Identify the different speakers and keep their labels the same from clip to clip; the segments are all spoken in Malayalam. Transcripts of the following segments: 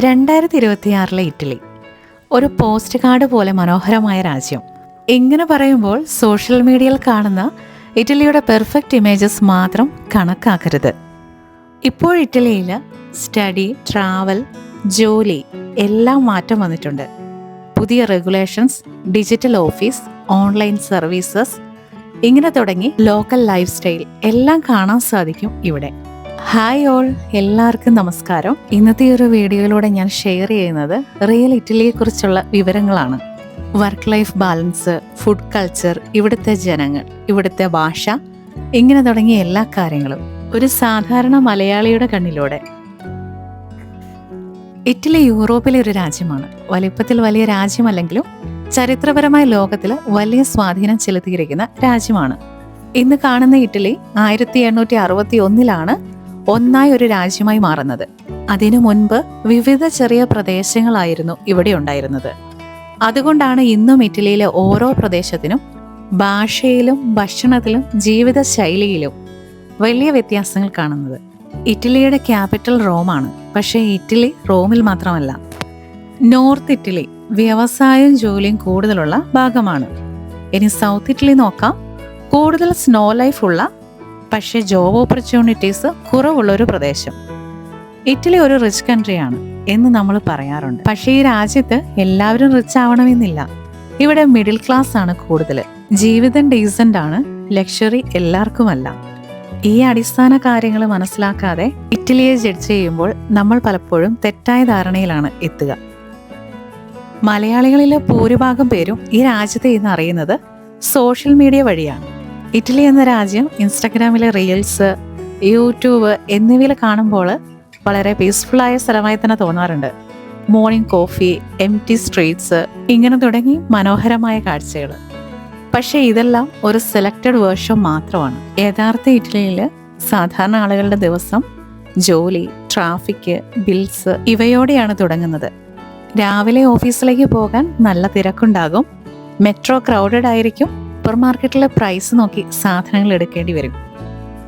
Speaker 1: രണ്ടായിരത്തി ഇരുപത്തിയാറിലെ ഇറ്റലി. ഒരു പോസ്റ്റ് കാർഡ് പോലെ മനോഹരമായ രാജ്യം. ഇങ്ങനെ പറയുമ്പോൾ സോഷ്യൽ മീഡിയയിൽ കാണുന്ന ഇറ്റലിയുടെ പെർഫെക്റ്റ് ഇമേജസ് മാത്രം കണക്കാക്കരുത്. ഇപ്പോൾ ഇറ്റലിയിൽ സ്റ്റഡി ട്രാവൽ ജോലി എല്ലാം മാറ്റം വന്നിട്ടുണ്ട്. പുതിയ regulations digital office online services ഇങ്ങനെ തുടങ്ങി ലോക്കൽ ലൈഫ് സ്റ്റൈൽ എല്ലാം കാണാൻ സാധിക്കും ഇവിടെ. ഹായ് ഓൾ എല്ലാവർക്കും നമസ്കാരം. ഇന്നത്തെ ഒരു വീഡിയോയിലൂടെ ഞാൻ ഷെയർ ചെയ്യുന്നത് റിയൽ ഇറ്റലിയെ കുറിച്ചുള്ള വിവരങ്ങളാണ്. Work life balance food culture ഇവിടുത്തെ ജനങ്ങൾ ഇവിടുത്തെ ഭാഷ ഇങ്ങനെ തുടങ്ങിയ എല്ലാ കാര്യങ്ങളും ഒരു സാധാരണ മലയാളിയുടെ കണ്ണിലൂടെ. ഇറ്റലി യൂറോപ്പിലെ ഒരു രാജ്യമാണ്. വലിപ്പത്തിൽ വലിയ രാജ്യമല്ലെങ്കിലും ചരിത്രപരമായ ലോകത്തിൽ വലിയ സ്വാധീനം ചെലുത്തിയിരിക്കുന്ന രാജ്യമാണ്. ഇന്ന് കാണുന്ന ഇറ്റലി ആയിരത്തി എണ്ണൂറ്റി അറുപത്തി ഒന്നിലാണ് ഒന്നായി ഒരു രാജ്യമായി മാറുന്നത്. അതിനു മുൻപ് വിവിധ ചെറിയ പ്രദേശങ്ങളായിരുന്നു ഇവിടെ ഉണ്ടായിരുന്നത്. അതുകൊണ്ടാണ് ഇന്നും ഇറ്റലിയിലെ ഓരോ പ്രദേശത്തിനും ഭാഷയിലും ഭക്ഷണത്തിലും ജീവിത ശൈലിയിലും വലിയ വ്യത്യാസങ്ങൾ കാണുന്നത്. ഇറ്റലിയുടെ ക്യാപിറ്റൽ റോമാണ്. പക്ഷേ ഇറ്റലി റോമിൽ മാത്രമല്ല. നോർത്ത് ഇറ്റലി വ്യവസായവും ജോലിയും കൂടുതലുള്ള ഭാഗമാണ്. ഇനി സൗത്ത് ഇറ്റലി നോക്കാം. കൂടുതൽ സ്നോ ലൈഫ് ഉള്ള പക്ഷേ ജോബ് ഓപ്പർച്യൂണിറ്റീസ് കുറവുള്ള ഒരു പ്രദേശം. ഇറ്റലി ഒരു റിച്ച് കൺട്രിയാണ് എന്ന് നമ്മൾ പറയാറുണ്ട്. പക്ഷേ ഈ രാജ്യത്ത് എല്ലാവരും റിച്ച് ആവണമെന്നില്ല. ഇവിടെ മിഡിൽ ക്ലാസ് ആണ് കൂടുതൽ. ജീവിതം ഡീസന്റ് ആണ് ലക്ഷറി എല്ലാവർക്കുമല്ല. ഈ അടിസ്ഥാന കാര്യങ്ങൾ മനസ്സിലാക്കാതെ ഇറ്റലിയെ ജഡ്ജ് ചെയ്യുമ്പോൾ നമ്മൾ പലപ്പോഴും തെറ്റായ ധാരണയിലാണ് എത്തുക. മലയാളികളിലെ ഭൂരിഭാഗം പേരും ഈ രാജ്യത്തെ ഇന്ന് അറിയുന്നത് സോഷ്യൽ മീഡിയ വഴിയാണ്. ഇറ്റലി എന്ന രാജ്യം ഇൻസ്റ്റഗ്രാമിലെ റീൽസ് യൂട്യൂബ് എന്നിവയിൽ കാണുമ്പോൾ വളരെ പീസ്ഫുള്ളായ സ്ഥലമായി തന്നെ തോന്നാറുണ്ട്. Morning coffee empty streets ഇങ്ങനെ തുടങ്ങി മനോഹരമായ കാഴ്ചകൾ. പക്ഷേ ഇതെല്ലാം ഒരു സെലക്റ്റഡ് വേർഷൻ മാത്രമാണ്. യഥാർത്ഥ ഇറ്റലിയിൽ സാധാരണ ആളുകളുടെ ദിവസം ജോലി ട്രാഫിക് ബിൽസ് ഇവയോടെയാണ് തുടങ്ങുന്നത്. രാവിലെ ഓഫീസിലേക്ക് പോകാൻ നല്ല തിരക്കുണ്ടാകും. മെട്രോ ക്രൗഡഡ് ആയിരിക്കും. മാർക്കറ്റിലെ പ്രൈസ് നോക്കി സാധനങ്ങൾ എടുക്കേണ്ടി വരും.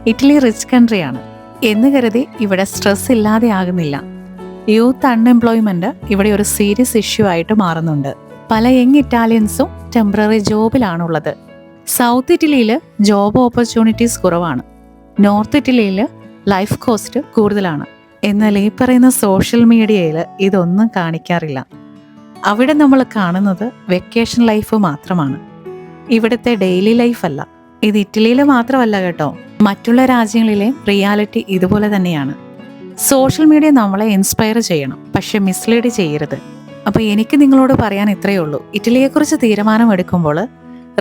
Speaker 1: ഇറ്റലി റിച്ച് കൺട്രിയാണ്. എന്ന് കരുതി ഇവിടെ സ്ട്രെസ് ഇല്ലാതെ ആകുന്നില്ല. യൂത്ത് അൺഎംപ്ലോയ്മെന്റ് ഇവിടെ ഒരു സീരിയസ് ഇഷ്യൂ ആയിട്ട് മാറുന്നുണ്ട്. പല യങ് ഇറ്റാലിയൻസും ടെമ്പററി ജോബിലാണുള്ളത്. സൗത്ത് ഇറ്റലിയിൽ ജോബ് ഓപ്പർച്യൂണിറ്റീസ് കുറവാണ്. നോർത്ത് ഇറ്റലിയിൽ ലൈഫ് കോസ്റ്റ് കൂടുതലാണ്. എന്നാൽ ഈ പറയുന്ന സോഷ്യൽ മീഡിയയിൽ ഇതൊന്നും കാണിക്കാറില്ല. അവിടെ നമ്മൾ കാണുന്നത് വെക്കേഷൻ ലൈഫ് മാത്രമാണ്. ഇവിടുത്തെ ഡെയിലി ലൈഫ് അല്ല. ഇത് ഇറ്റലിയിൽ മാത്രമല്ല കേട്ടോ. മറ്റുള്ള രാജ്യങ്ങളിലെ റിയാലിറ്റി ഇതുപോലെ തന്നെയാണ്. സോഷ്യൽ മീഡിയ നമ്മളെ ഇൻസ്പയർ ചെയ്യണം. പക്ഷെ മിസ്ലീഡ് ചെയ്യരുത്. അപ്പോൾ എനിക്ക് നിങ്ങളോട് പറയാൻ ഇത്രയേ ഉള്ളൂ. ഇറ്റലിയെക്കുറിച്ച് തീരുമാനമെടുക്കുമ്പോൾ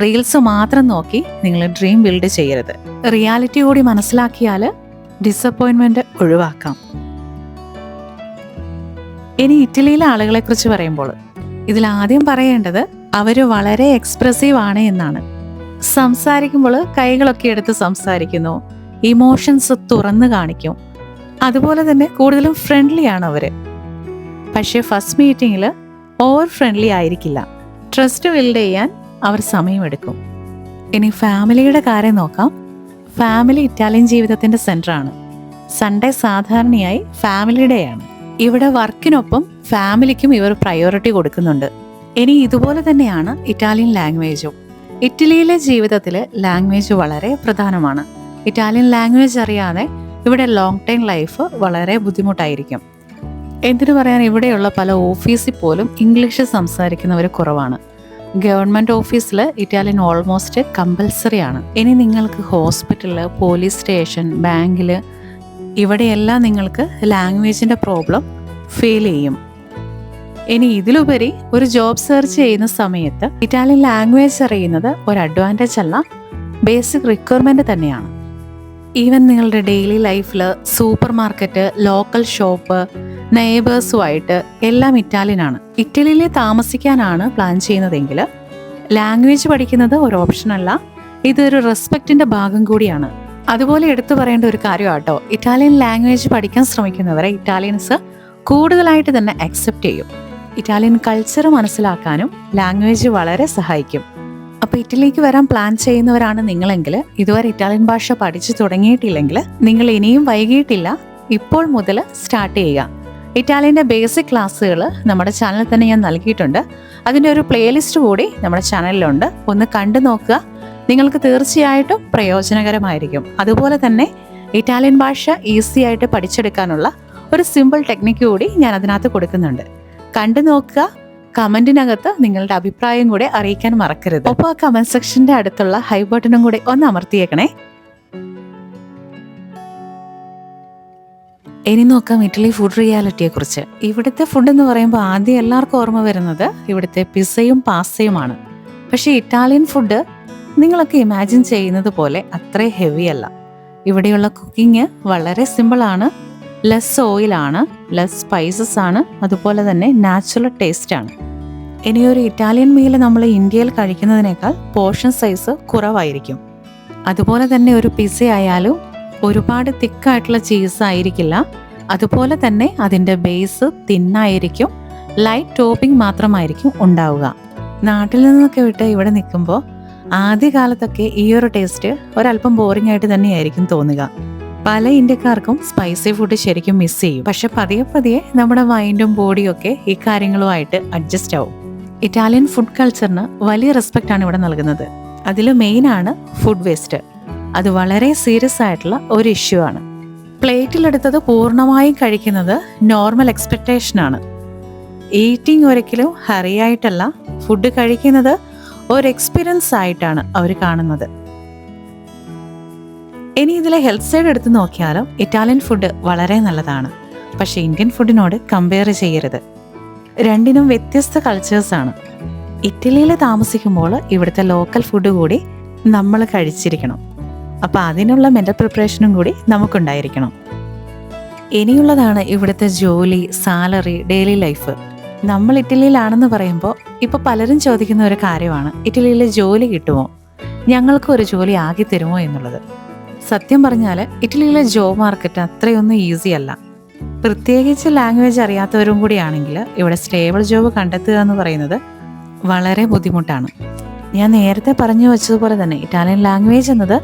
Speaker 1: റീൽസ് മാത്രം നോക്കി നിങ്ങൾ ഡ്രീം ബിൽഡ് ചെയ്യരുത്. റിയാലിറ്റി കൂടി മനസ്സിലാക്കിയാൽ ഡിസപ്പോയിൻമെന്റ് ഒഴിവാക്കാം. ഇനി ഇറ്റലിയിലെ ആളുകളെക്കുറിച്ച് പറയുമ്പോൾ ഇതിൽ ആദ്യം പറയേണ്ടത് അവർ വളരെ എക്സ്പ്രസീവ് ആണ് എന്നാണ്. സംസാരിക്കുമ്പോൾ കൈകളൊക്കെ എടുത്ത് സംസാരിക്കുന്നു. ഇമോഷൻസ് തുറന്നു കാണിക്കും. അതുപോലെ തന്നെ കൂടുതലും ഫ്രണ്ട്ലി ആണ് അവർ പക്ഷേ ഫസ്റ്റ് മീറ്റിങ്ങിൽ ഓവർ ഫ്രണ്ട്ലി ആയിരിക്കില്ല. ട്രസ്റ്റ് ബിൽഡ് ചെയ്യാൻ അവർ സമയമെടുക്കും. ഇനി ഫാമിലിയുടെ കാര്യം നോക്കാം. ഫാമിലി ഇറ്റാലിയൻ ജീവിതത്തിന്റെ സെന്ററാണ് സൺഡേ സാധാരണയായി ഫാമിലി ഡേ ആണ്. ഇവിടെ വർക്കിനൊപ്പം ഫാമിലിക്കും ഇവർ പ്രയോറിറ്റി കൊടുക്കുന്നുണ്ട്. ഇനി ഇതുപോലെ തന്നെയാണ് ഇറ്റാലിയൻ ലാംഗ്വേജും. ഇറ്റലിയിലെ ജീവിതത്തിൽ ലാംഗ്വേജ് വളരെ പ്രധാനമാണ്. ഇറ്റാലിയൻ ലാംഗ്വേജ് അറിയാതെ ഇവിടെ ലോങ് ടൈം ലൈഫ് വളരെ ബുദ്ധിമുട്ടായിരിക്കും. എന്തിനു പറയാൻ ഇവിടെയുള്ള പല ഓഫീസിൽ പോലും ഇംഗ്ലീഷ് സംസാരിക്കുന്നവർ കുറവാണ്. ഗവൺമെന്റ് ഓഫീസിൽ ഇറ്റാലിയൻ ഓൾമോസ്റ്റ് കമ്പൽസറി ആണ്. ഇനി നിങ്ങൾക്ക് ഹോസ്പിറ്റൽ പോലീസ് സ്റ്റേഷൻ ബാങ്കിൽ ഇവിടെയെല്ലാം നിങ്ങൾക്ക് ലാംഗ്വേജിന്റെ പ്രോബ്ലം ഫീൽ ചെയ്യും. ഇനി ഇതിലുപരി ഒരു ജോബ് സെർച്ച് ചെയ്യുന്ന സമയത്ത് ഇറ്റാലിയൻ ലാംഗ്വേജ് അറിയുന്നത് ഒരു അഡ്വാന്റേജ് അല്ല ബേസിക് റിക്വയർമെന്റ് തന്നെയാണ്. ഈവൻ നിങ്ങളുടെ ഡെയിലി ലൈഫിൽ സൂപ്പർ മാർക്കറ്റ് ലോക്കൽ ഷോപ്പ് നെയ്ബേഴ്സുമായിട്ട് എല്ലാം ഇറ്റാലിയനാണ് ഇറ്റലിയിൽ താമസിക്കാനാണ് പ്ലാൻ ചെയ്യുന്നതെങ്കിൽ ലാംഗ്വേജ് പഠിക്കുന്നത് ഒരു ഓപ്ഷനല്ല ഇതൊരു റെസ്പെക്റ്റിന്റെ ഭാഗം കൂടിയാണ്. അതുപോലെ എടുത്തു പറയേണ്ട ഒരു കാര്യമാട്ടോ ഇറ്റാലിയൻ ലാംഗ്വേജ് പഠിക്കാൻ ശ്രമിക്കുന്നവരെ ഇറ്റാലിയൻസ് കൂടുതലായിട്ട് തന്നെ അക്സെപ്റ്റ് ചെയ്യും. ഇറ്റാലിയൻ കൾച്ചർ മനസ്സിലാക്കാനും ലാംഗ്വേജ് വളരെ സഹായിക്കും. അപ്പോൾ ഇറ്റലിക്ക് വരാൻ പ്ലാൻ ചെയ്യുന്നവരാണ് നിങ്ങളെങ്കിൽ ഇതുവരെ ഇറ്റാലിയൻ ഭാഷ പഠിച്ചു തുടങ്ങിയിട്ടില്ലെങ്കിൽ നിങ്ങൾ ഇനിയും വൈകിയിട്ടില്ല ഇപ്പോൾ മുതൽ സ്റ്റാർട്ട് ചെയ്യുക. ഇറ്റാലിയന്റെ ബേസിക് ക്ലാസ്സുകൾ നമ്മുടെ ചാനലിൽ തന്നെ ഞാൻ നൽകിയിട്ടുണ്ട്. അതിന്റെ ഒരു പ്ലേലിസ്റ്റ് കൂടി നമ്മുടെ ചാനലിലുണ്ട് ഒന്ന് കണ്ടു നോക്കുക. നിങ്ങൾക്ക് തീർച്ചയായിട്ടും പ്രയോജനകരമായിരിക്കും. അതുപോലെ തന്നെ ഇറ്റാലിയൻ ഭാഷ ഈസി ആയിട്ട് പഠിച്ചെടുക്കാനുള്ള ഒരു സിമ്പിൾ ടെക്നിക്ക് കൂടി ഞാൻ അതിനകത്ത് കൊടുക്കുന്നുണ്ട്. കണ്ടു നോക്കുക. കമന്റിനകത്ത് നിങ്ങളുടെ അഭിപ്രായം കൂടെ അറിയിക്കാൻ മറക്കരുത്. ഒപ്പം ആ കമന്റ് സെക്ഷന്റെ അടുത്തുള്ള ഹൈ ബട്ടണും കൂടെ ഒന്ന് അമർത്തിയേക്കണേ. ഇനി നോക്കാം ഇറ്റലി ഫുഡ് റിയാലിറ്റിയെ കുറിച്ച്. ഇവിടുത്തെ ഫുഡ് എന്ന് പറയുമ്പോൾ ആദ്യം എല്ലാവർക്കും ഓർമ്മ വരുന്നത് ഇവിടുത്തെ പിസയും പാസ്തയുമാണ് പക്ഷേ ഇറ്റാലിയൻ ഫുഡ് നിങ്ങളൊക്കെ ഇമാജിൻ ചെയ്യുന്നത് പോലെ അത്ര ഹെവി അല്ല. ഇവിടെയുള്ള കുക്കിംഗ് വളരെ സിമ്പിളാണ് ലെസ് ഓയിലാണ് ലെസ് സ്പൈസസ് ആണ്. അതുപോലെ തന്നെ നാച്ചുറൽ ടേസ്റ്റ് ആണ്. ഇനി ഒരു ഇറ്റാലിയൻ മീൽ നമ്മൾ ഇന്ത്യയിൽ കഴിക്കുന്നതിനേക്കാൾ പോർഷൻ സൈസ് കുറവായിരിക്കും. അതുപോലെ തന്നെ ഒരു പിസ ആയാലും ഒരുപാട് തിക്കായിട്ടുള്ള ചീസ് ആയിരിക്കില്ല. അതുപോലെ തന്നെ അതിന്റെ ബേസ് തിന്നായിരിക്കും ലൈറ്റ് ടോപ്പിംഗ് മാത്രമായിരിക്കും ഉണ്ടാവുക. നാട്ടിൽ നിന്നൊക്കെ വിട്ട് ഇവിടെ നിൽക്കുമ്പോൾ ആദ്യകാലത്തൊക്കെ ഈ ഒരു ടേസ്റ്റ് ഒരല്പം ബോറിംഗ് ആയിട്ട് തന്നെയായിരിക്കും തോന്നുക. പല ഇന്ത്യക്കാർക്കും സ്പൈസി ഫുഡ് ശരിക്കും മിസ് ചെയ്യും. പക്ഷെ പതിയെ പതിയെ നമ്മുടെ മൈൻഡും ബോഡിയും ഒക്കെ ഈ കാര്യങ്ങളുമായിട്ട് അഡ്ജസ്റ്റ് ആവും. ഇറ്റാലിയൻ ഫുഡ് കൾച്ചറിന് വലിയ റെസ്പെക്റ്റ് ആണ് ഇവിടെ നൽകുന്നത്. അതിൽ മെയിൻ ആണ് ഫുഡ് വേസ്റ്റ് അത് വളരെ സീരിയസ് ആയിട്ടുള്ള ഒരു ഇഷ്യൂ ആണ്. പ്ലേറ്റിലെടുത്തത് പൂർണമായും കഴിക്കുന്നത് നോർമൽ എക്സ്പെക്റ്റേഷൻ ആണ്. ഈറ്റിംഗ് ഒരിക്കലും ഹറിയായിട്ടല്ല ഫുഡ് കഴിക്കുന്നത് ഒരു എക്സ്പീരിയൻസ് ആയിട്ടാണ് അവർ കാണുന്നത്. ഇനി ഇതിലെ ഹെൽത്ത് സൈഡ് എടുത്ത് നോക്കിയാലും ഇറ്റാലിയൻ ഫുഡ് വളരെ നല്ലതാണ്. പക്ഷേ ഇന്ത്യൻ ഫുഡിനോട് കമ്പയർ ചെയ്യരുത്. രണ്ടിനും വ്യത്യസ്ത കൾച്ചേഴ്സാണ് ഇറ്റലിയിൽ താമസിക്കുമ്പോൾ ഇവിടുത്തെ ലോക്കൽ ഫുഡ് കൂടി നമ്മൾ കഴിച്ചിരിക്കണം. അപ്പോൾ അതിനുള്ള മെന്റൽ പ്രിപ്പറേഷനും കൂടി നമുക്കുണ്ടായിരിക്കണം. ഇനിയുള്ളതാണ് ഇവിടുത്തെ ജോലി സാലറി ഡെയിലി ലൈഫ് നമ്മൾ ഇറ്റലിയിലാണെന്ന് പറയുമ്പോൾ ഇപ്പോൾ പലരും ചോദിക്കുന്ന ഒരു കാര്യമാണ് ഇറ്റലിയിലെ ജോലി കിട്ടുമോ? ഞങ്ങൾക്ക് ഒരു ജോലി ആക്കി തരുമോ എന്നുള്ളത്. സത്യം പറഞ്ഞാൽ ഇറ്റലിയിലെ ജോബ് മാർക്കറ്റ് അത്രയൊന്നും ഈസി അല്ല. പ്രത്യേകിച്ച് ലാംഗ്വേജ് അറിയാത്തവരും കൂടിയാണെങ്കിൽ ഇവിടെ സ്റ്റേബിൾ ജോബ് കണ്ടെത്തുക എന്ന് പറയുന്നത് വളരെ ബുദ്ധിമുട്ടാണ്. ഞാൻ നേരത്തെ പറഞ്ഞു വെച്ചതുപോലെ തന്നെ ഇറ്റാലിയൻ ലാംഗ്വേജ് എന്നത്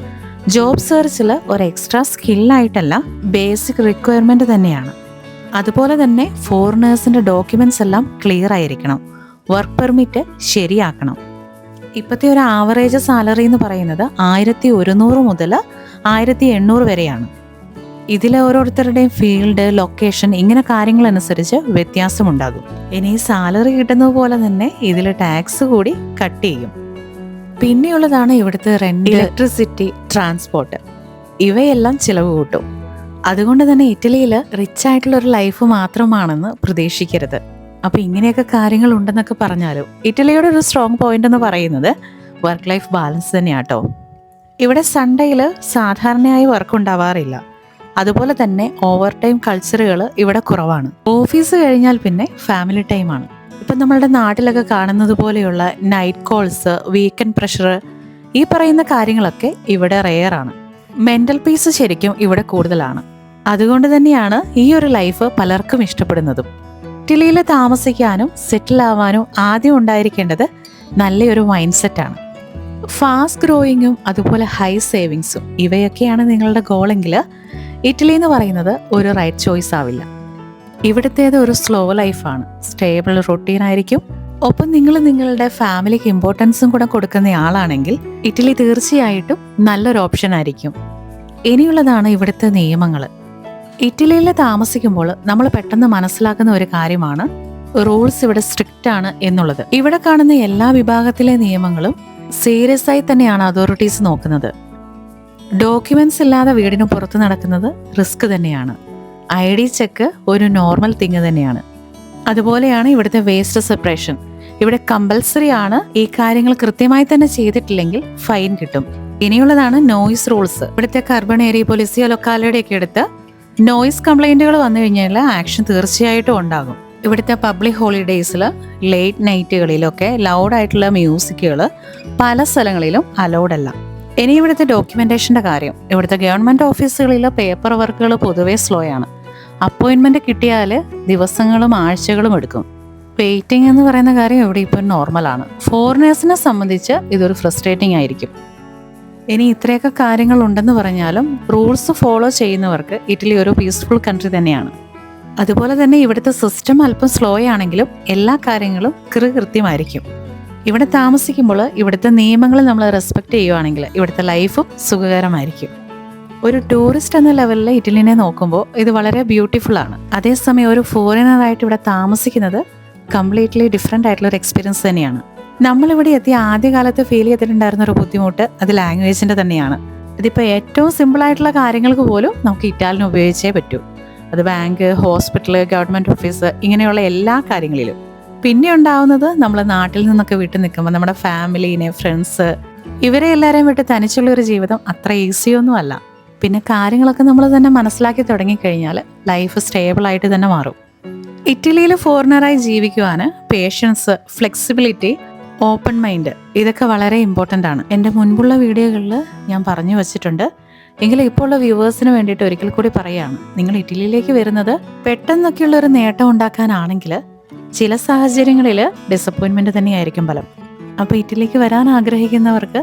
Speaker 1: ജോബ് സെർച്ചിൽ ഒരു എക്സ്ട്രാ സ്കില്ലായിട്ടല്ല ബേസിക് റിക്വയർമെന്റ് തന്നെയാണ്. അതുപോലെ തന്നെ ഫോറിനേഴ്സിന്റെ ഡോക്യുമെന്റ്സ് എല്ലാം ക്ലിയർ ആയിരിക്കണം. വർക്ക് പെർമിറ്റ് ശരിയാക്കണം. ഇപ്പോഴത്തെ ഒരു ആവറേജ് സാലറി എന്ന് പറയുന്നത് ആയിരത്തി ഒരുന്നൂറ് മുതൽ ആയിരത്തി എണ്ണൂറ് വരെയാണ്. ഇതിലെ ഓരോരുത്തരുടെയും ഫീൽഡ് ലൊക്കേഷൻ ഇങ്ങനെ കാര്യങ്ങൾ കാര്യങ്ങളനുസരിച്ച് വ്യത്യാസമുണ്ടാകും. ഇനി സാലറി കിട്ടുന്നത് പോലെ തന്നെ ഇതിൽ ടാക്സ് കൂടി കട്ട് ചെയ്യും. പിന്നെയുള്ളതാണ് ഇവിടുത്തെ റെന്റ് ഇലക്ട്രിസിറ്റി ട്രാൻസ്പോർട്ട്. ഇവയെല്ലാം ചിലവ് കൂട്ടും. അതുകൊണ്ട് തന്നെ ഇറ്റലിയിൽ റിച്ച് ആയിട്ടുള്ള ഒരു ലൈഫ് മാത്രമാണെന്ന് പ്രതീക്ഷിക്കരുത്. അപ്പോൾ ഇങ്ങനെയൊക്കെ കാര്യങ്ങൾ ഉണ്ടെന്നൊക്കെ പറഞ്ഞാലും ഇറ്റലിയുടെ ഒരു സ്ട്രോങ് പോയിന്റ് എന്ന് പറയുന്നത് വർക്ക് ലൈഫ് ബാലൻസ് തന്നെയാട്ടോ. ഇവിടെ സൺഡേയിൽ സാധാരണയായി വർക്ക് ഉണ്ടാവാറില്ല. അതുപോലെ തന്നെ ഓവർ ടൈം കൾച്ചറുകൾ ഇവിടെ കുറവാണ്. ഓഫീസ് കഴിഞ്ഞാൽ പിന്നെ ഫാമിലി ടൈമാണ് ഇപ്പം നമ്മളുടെ നാട്ടിലൊക്കെ കാണുന്നത് പോലെയുള്ള നൈറ്റ് കോൾസ് വീക്കെൻഡ് പ്രഷർ ഈ പറയുന്ന കാര്യങ്ങളൊക്കെ ഇവിടെ റെയറാണ് മെന്റൽ പീസ് ശരിക്കും ഇവിടെ കൂടുതലാണ്. അതുകൊണ്ട് തന്നെയാണ് ഈ ഒരു ലൈഫ് പലർക്കും ഇഷ്ടപ്പെടുന്നതും. ഇറ്റലിയിൽ താമസിക്കാനും സെറ്റിൽ ആവാനും ആദ്യം ഉണ്ടായിരിക്കേണ്ടത് നല്ലൊരു മൈൻഡ് സെറ്റാണ് ഫാസ്റ്റ് ഗ്രോയിങ്ങും അതുപോലെ ഹൈ സേവിങ്സും ഇവയൊക്കെയാണ് നിങ്ങളുടെ ഗോളെങ്കിൽ ഇറ്റലി എന്ന് പറയുന്നത് ഒരു റൈറ്റ് ചോയ്സ് ആവില്ല. ഇവിടുത്തേത് ഒരു സ്ലോ ലൈഫാണ് സ്റ്റേബിൾ റൊട്ടീൻ ആയിരിക്കും. ഒപ്പം നിങ്ങൾ നിങ്ങളുടെ ഫാമിലിക്ക് ഇമ്പോർട്ടൻസും കൂടെ കൊടുക്കുന്ന ആളാണെങ്കിൽ ഇറ്റലി തീർച്ചയായിട്ടും നല്ലൊരു ഓപ്ഷൻ ആയിരിക്കും. ഇനിയുള്ളതാണ് ഇവിടുത്തെ നിയമങ്ങൾ. ഇറ്റലിയിൽ താമസിക്കുമ്പോൾ നമ്മൾ പെട്ടെന്ന് മനസ്സിലാക്കുന്ന ഒരു കാര്യമാണ് റൂൾസ് ഇവിടെ സ്ട്രിക്റ്റ് ആണ് എന്നുള്ളത്. ഇവിടെ കാണുന്ന എല്ലാ വിഭാഗത്തിലെ നിയമങ്ങളും സീരിയസ് ആയി തന്നെയാണ് അതോറിറ്റീസ് നോക്കുന്നത്. ഡോക്യുമെന്റ്സ് ഇല്ലാതെ വീടിന് പുറത്ത് നടക്കുന്നത് റിസ്ക് തന്നെയാണ്. ഐ ഡി ചെക്ക് ഒരു നോർമൽ തിങ് തന്നെയാണ്. അതുപോലെയാണ് ഇവിടുത്തെ വേസ്റ്റ് സെപ്പറേഷൻ. ഇവിടെ കമ്പൽസറി ആണ് ഈ കാര്യങ്ങൾ കൃത്യമായി തന്നെ ചെയ്തിട്ടില്ലെങ്കിൽ ഫൈൻ കിട്ടും. ഇനിയുള്ളതാണ് നോയിസ് റൂൾസ്. ഇവിടുത്തെ കർബൺ ഏരിയ പോലീസിയോ ലൊക്കാലിറ്റിയൊക്കെ എടുത്ത് നോയിസ് കംപ്ലൈന്റുകൾ വന്നു കഴിഞ്ഞാൽ ആക്ഷൻ തീർച്ചയായിട്ടും ഉണ്ടാകും. ഇവിടുത്തെ പബ്ലിക് ഹോളിഡേയ്സിൽ ലേറ്റ് നൈറ്റുകളിലൊക്കെ ലൗഡായിട്ടുള്ള മ്യൂസിക്കുകൾ പല സ്ഥലങ്ങളിലും അലൗഡല്ല ഇനി ഇവിടുത്തെ ഡോക്യുമെന്റേഷന്റെ കാര്യം. ഇവിടുത്തെ ഗവൺമെന്റ് ഓഫീസുകളിൽ പേപ്പർ വർക്കുകൾ പൊതുവെ സ്ലോ ആണ്. അപ്പോയിന്റ്മെന്റ് കിട്ടിയാൽ ദിവസങ്ങളും ആഴ്ചകളും എടുക്കും. വെയിറ്റിംഗ് എന്ന് പറയുന്ന കാര്യം ഇവിടെ ഇപ്പോൾ നോർമലാണ് ഫോറിനേഴ്സിനെ സംബന്ധിച്ച് ഇതൊരു ഫ്രസ്ട്രേറ്റിംഗ് ആയിരിക്കും. ഇനി ഇത്രയൊക്കെ കാര്യങ്ങളുണ്ടെന്ന് പറഞ്ഞാലും റൂൾസ് ഫോളോ ചെയ്യുന്നവർക്ക് ഇറ്റലി ഒരു പീസ്ഫുൾ കൺട്രി തന്നെയാണ്. അതുപോലെ തന്നെ ഇവിടുത്തെ സിസ്റ്റം അല്പം സ്ലോ ആണെങ്കിലും എല്ലാ കാര്യങ്ങളും കൃകൃത്യമായിരിക്കും ഇവിടെ താമസിക്കുമ്പോൾ ഇവിടുത്തെ നിയമങ്ങൾ നമ്മൾ റെസ്പെക്റ്റ് ചെയ്യുവാണെങ്കിൽ ഇവിടുത്തെ ലൈഫും സുഖകരമായിരിക്കും. ഒരു ടൂറിസ്റ്റ് എന്ന ലെവലിൽ ഇറ്റലിനെ നോക്കുമ്പോൾ ഇത് വളരെ ബ്യൂട്ടിഫുൾ ആണ്. അതേസമയം ഒരു ഫോറിനറായിട്ട് ഇവിടെ താമസിക്കുന്നത് കംപ്ലീറ്റ്ലി ഡിഫറെന്റ് ആയിട്ടുള്ള ഒരു എക്സ്പീരിയൻസ് തന്നെയാണ്. നമ്മളിവിടെ എത്തിയ ആദ്യകാലത്ത് ഫീൽ ചെയ്തിട്ടുണ്ടായിരുന്ന ഒരു ബുദ്ധിമുട്ട് അത് ലാംഗ്വേജിന്റെ തന്നെയാണ്. ഇതിപ്പോൾ ഏറ്റവും സിമ്പിളായിട്ടുള്ള കാര്യങ്ങൾക്ക് പോലും നമുക്ക് ഇറ്റാലിയൻ ഉപയോഗിച്ചേ പറ്റൂ. അത് ബാങ്ക് ഹോസ്പിറ്റൽ ഗവൺമെന്റ് ഓഫീസ് ഇങ്ങനെയുള്ള എല്ലാ കാര്യങ്ങളിലും. പിന്നെ ഉണ്ടാവുന്നത് നമ്മൾ നാട്ടിൽ നിന്നൊക്കെ വിട്ട് നിൽക്കുമ്പോൾ നമ്മുടെ ഫാമിലീനെ ഫ്രണ്ട്സ് ഇവരെ എല്ലാവരെയും വിട്ട് തനിച്ചുള്ള ഒരു ജീവിതം അത്ര ഈസിയൊന്നും അല്ല. പിന്നെ കാര്യങ്ങളൊക്കെ നമ്മൾ തന്നെ മനസ്സിലാക്കി തുടങ്ങിക്കഴിഞ്ഞാൽ ലൈഫ് സ്റ്റേബിളായിട്ട് തന്നെ മാറും. ഇറ്റലിയിൽ ഫോറിനറായി ജീവിക്കുവാൻ പേഷ്യൻസ് ഫ്ലെക്സിബിലിറ്റി ഓപ്പൺ മൈൻഡ് ഇതൊക്കെ വളരെ ഇമ്പോർട്ടന്റ് ആണ്. എന്റെ മുൻപുള്ള വീഡിയോകളിൽ ഞാൻ പറഞ്ഞു വച്ചിട്ടുണ്ട്. എങ്കിലും ഇപ്പോൾ ഉള്ള വ്യൂവേഴ്സിന് വേണ്ടിയിട്ട് ഒരിക്കൽ കൂടി പറയുകയാണ് നിങ്ങൾ ഇറ്റലിയിലേക്ക് വരുന്നത് പെട്ടെന്നൊക്കെയുള്ള ഒരു നേട്ടം ഉണ്ടാക്കാനാണെങ്കിൽ ചില സാഹചര്യങ്ങളിൽ ഡിസപ്പോയിൻമെന്റ് തന്നെയായിരിക്കും ഫലം. അപ്പോൾ ഇറ്റലിക്ക് വരാൻ ആഗ്രഹിക്കുന്നവർക്ക്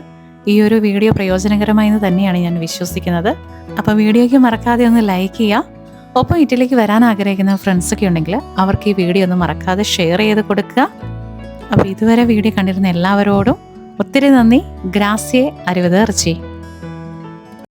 Speaker 1: ഈ ഒരു വീഡിയോ പ്രയോജനകരമായി എന്ന് തന്നെയാണ് ഞാൻ വിശ്വസിക്കുന്നത്. അപ്പോൾ വീഡിയോയ്ക്ക് മറക്കാതെ ഒന്ന് ലൈക്ക് ചെയ്യുക ഒപ്പം ഇറ്റലിക്ക് വരാൻ ആഗ്രഹിക്കുന്ന ഫ്രണ്ട്സൊക്കെ ഉണ്ടെങ്കിൽ അവർക്ക് ഈ വീഡിയോ ഒന്ന് മറക്കാതെ ഷെയർ ചെയ്ത് കൊടുക്കുക. അപ്പോൾ ഇതുവരെ വീഡിയോ കണ്ടിരുന്ന എല്ലാവരോടും ഒത്തിരി നന്ദി. ഗ്രാസിയെ അരുവതേർച്ചി.